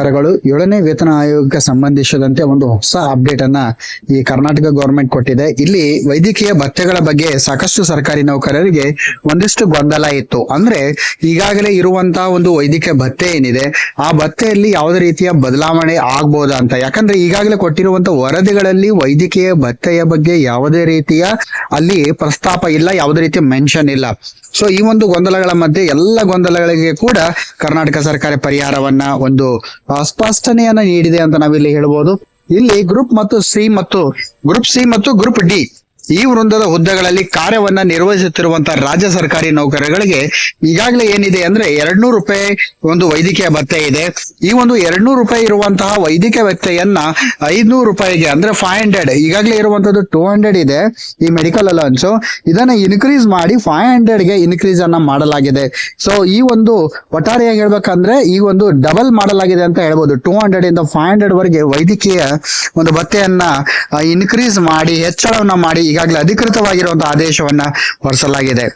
ಸರ್ಕಾರಗಳು ಏಳನೇ ವೇತನ ಆಯೋಗಕ್ಕೆ ಸಂಬಂಧಿಸಿದಂತೆ ಒಂದು ಹೊಸ ಅಪ್ಡೇಟ್ ಅನ್ನ ಈ ಕರ್ನಾಟಕ ಗೌರ್ಮೆಂಟ್ ಕೊಟ್ಟಿದೆ. ಇಲ್ಲಿ ವೈದ್ಯಕೀಯ ಭತ್ಯೆಗಳ ಬಗ್ಗೆ ಸಾಕಷ್ಟು ಸರ್ಕಾರಿ ನೌಕರರಿಗೆ ಒಂದಿಷ್ಟು ಗೊಂದಲ ಇತ್ತು. ಅಂದ್ರೆ ಈಗಾಗಲೇ ಇರುವಂತಹ ಒಂದು ವೈದ್ಯಕೀಯ ಭತ್ತೆ ಏನಿದೆ, ಆ ಭತ್ತೆಯಲ್ಲಿ ಯಾವುದೇ ರೀತಿಯ ಬದಲಾವಣೆ ಆಗ್ಬೋದಾ ಅಂತ? ಯಾಕಂದ್ರೆ ಈಗಾಗಲೇ ಕೊಟ್ಟಿರುವಂತಹ ವರದಿಗಳಲ್ಲಿ ವೈದ್ಯಕೀಯ ಭತ್ತೆಯ ಬಗ್ಗೆ ಯಾವುದೇ ರೀತಿಯ ಅಲ್ಲಿ ಪ್ರಸ್ತಾಪ ಇಲ್ಲ, ಯಾವುದೇ ರೀತಿಯ ಮೆನ್ಷನ್ ಇಲ್ಲ. ಸೊ ಈ ಒಂದು ಗೊಂದಲಗಳ ಮಧ್ಯೆ ಎಲ್ಲ ಗೊಂದಲಗಳಿಗೆ ಕೂಡ ಕರ್ನಾಟಕ ಸರ್ಕಾರ ಪರಿಹಾರವನ್ನ ಒಂದು ಸ್ಪಷ್ಟನೆಯನ್ನ ನೀಡಿದೆ ಅಂತ ನಾವಿಲ್ಲಿ ಹೇಳ್ಬೋದು. ಇಲ್ಲಿ ಗ್ರೂಪ್ ಮತ್ತು ಸಿ ಮತ್ತು ಗ್ರೂಪ್ ಸಿ ಮತ್ತು ಗ್ರೂಪ್ ಡಿ ಈ ವೃಂದದ ಹುದ್ದೆಗಳಲ್ಲಿ ಕಾರ್ಯವನ್ನ ನಿರ್ವಹಿಸುತ್ತಿರುವಂತಹ ರಾಜ್ಯ ಸರ್ಕಾರಿ ನೌಕರರಿಗೆ ಈಗಾಗಲೇ ಏನಿದೆ ಅಂದ್ರೆ ಎರಡ್ನೂರು ರೂಪಾಯಿ ಒಂದು ವೈದ್ಯಕೀಯ ಭತ್ತೆ ಇದೆ. ಈ ಒಂದು ಎರಡ್ನೂರು ರೂಪಾಯಿ ಇರುವಂತಹ ವೈದ್ಯಕೀಯ ವ್ಯಕ್ತಿಯನ್ನ ಐದ್ನೂರು ರೂಪಾಯಿಗೆ ಅಂದ್ರೆ ಫೈವ್ ಹಂಡ್ರೆಡ್ ಈಗಾಗಲೇ ಇರುವಂತದ್ದು ಟೂ ಹಂಡ್ರೆಡ್ ಇದೆ ಈ ಮೆಡಿಕಲ್ ಅಲೌನ್ಸ್ ಇದನ್ನ ಇನ್ಕ್ರೀಸ್ ಮಾಡಿ ಫೈವ್ ಹಂಡ್ರೆಡ್ಗೆ ಇನ್ಕ್ರೀಸ್ ಅನ್ನ ಮಾಡಲಾಗಿದೆ. ಸೊ ಈ ಒಂದು ಒಟ್ಟಾರೆಯಾಗಿ ಹೇಳ್ಬೇಕಂದ್ರೆ ಈ ಒಂದು ಡಬಲ್ ಮಾಡಲಾಗಿದೆ ಅಂತ ಹೇಳ್ಬೋದು. ಟೂ ಹಂಡ್ರೆಡ್ ಇಂದ ಫೈವ್ ಹಂಡ್ರೆಡ್ ವರೆಗೆ ವೈದ್ಯಕೀಯ ಒಂದು ಭತ್ತೆಯನ್ನ ಇನ್ಕ್ರೀಸ್ ಮಾಡಿ, ಹೆಚ್ಚಳವನ್ನ ಮಾಡಿ ಈಗಾಗಲೇ ಅಧಿಕೃತವಾಗಿರುವಂತಹ ಆದೇಶವನ್ನ ಹೊರಸಲಾಗಿದೆ.